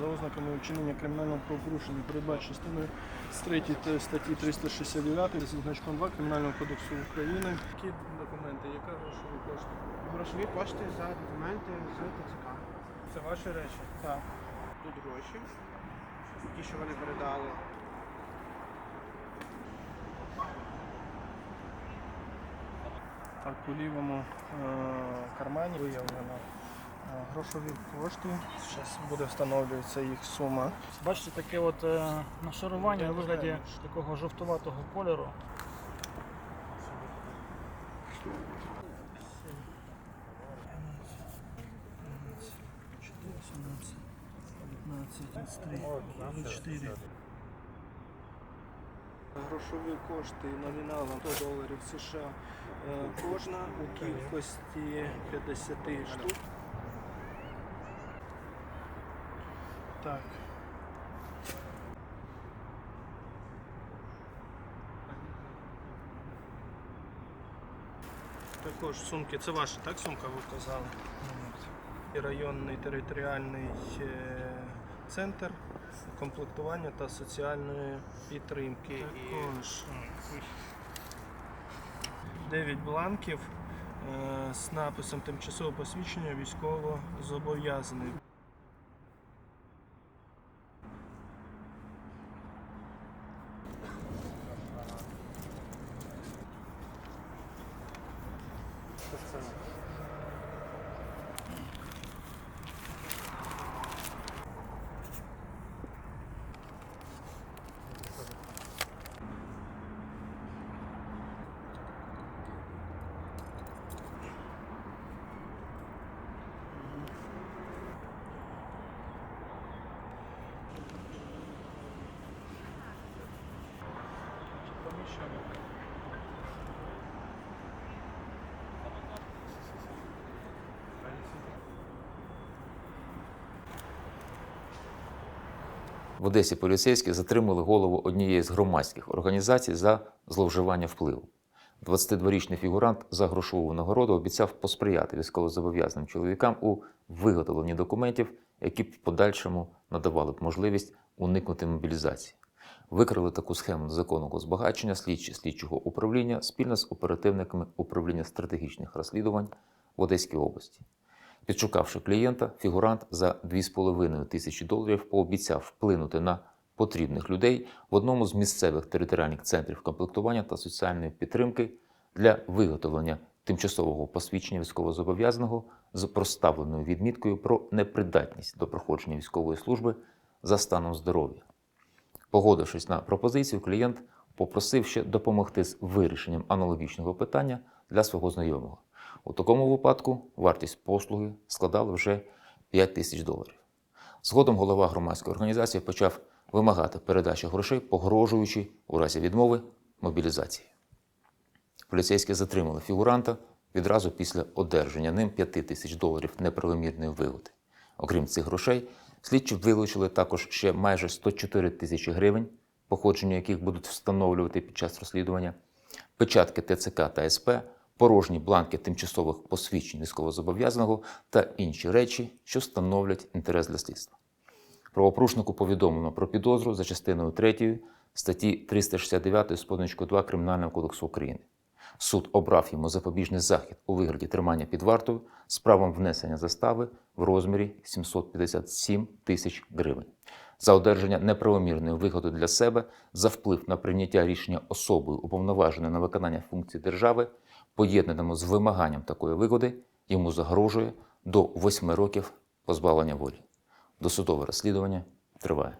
за ознаками вчинення кримінального правопорушення, передбачено частиною з 3 статті 369 зі значком 2 Кримінального кодексу України. Які документи, яка грошова кошти? Грошові кошти за документи з ТЦК. Це ваші речі? Так. Тут гроші. Ті, що вони передали. Так, у лівому е, кармані виявлено грошові кошти. Зараз буде встановлюватися їх сума. Бачите, таке от е, нашарування у вигляді такого жовтуватого кольору. Грошові кошти номіналом 100 доларів США е, кожна у кількості 50 штук. Так. Також сумки, це ваша, так, сумка ви казали? І районний територіальний е, центр комплектування та соціальної підтримки. Також 9 бланків е, з написом тимчасове посвідчення військово зобов'язаний. В Одесі поліцейські затримали голову однієї з громадських організацій за зловживання впливу. 22-річний фігурант за грошову нагороду обіцяв посприяти військовозобов'язаним чоловікам у виготовленні документів, які б в подальшому надавали б можливість уникнути мобілізації. Викрили таку схему незаконного збагачення слідчі слідчого управління спільно з оперативниками управління стратегічних розслідувань в Одеській області. Підшукавши клієнта, фігурант за 2,5 тисячі доларів пообіцяв вплинути на потрібних людей в одному з місцевих територіальних центрів комплектування та соціальної підтримки для виготовлення тимчасового посвідчення військовозобов'язаного з проставленою відміткою про непридатність до проходження військової служби за станом здоров'я. Погодившись на пропозицію, клієнт попросив ще допомогти з вирішенням аналогічного питання для свого знайомого. У такому випадку вартість послуги складала вже 5 тисяч доларів. Згодом голова громадської організації почав вимагати передачі грошей, погрожуючи у разі відмови мобілізації. Поліцейські затримали фігуранта відразу після одержання ним 5 тисяч доларів неправомірної вигоди. Окрім цих грошей, слідчі вилучили також ще майже 104 тисячі гривень, походження яких будуть встановлювати під час розслідування, печатки ТЦК та СП, порожні бланки тимчасових посвідчень військовозобов'язаного та інші речі, що становлять інтерес для слідства. Правопорушнику повідомлено про підозру за частиною 3 статті 369 з позначкою 2 Кримінального кодексу України. Суд обрав йому запобіжний захід у вигляді тримання під вартою з правом внесення застави в розмірі 757 тисяч гривень за одержання неправомірної вигоди для себе за вплив на прийняття рішення особою, уповноваженою на виконання функцій держави, поєднаному з вимаганням такої вигоди, йому загрожує до 8 років позбавлення волі. Досудове розслідування триває.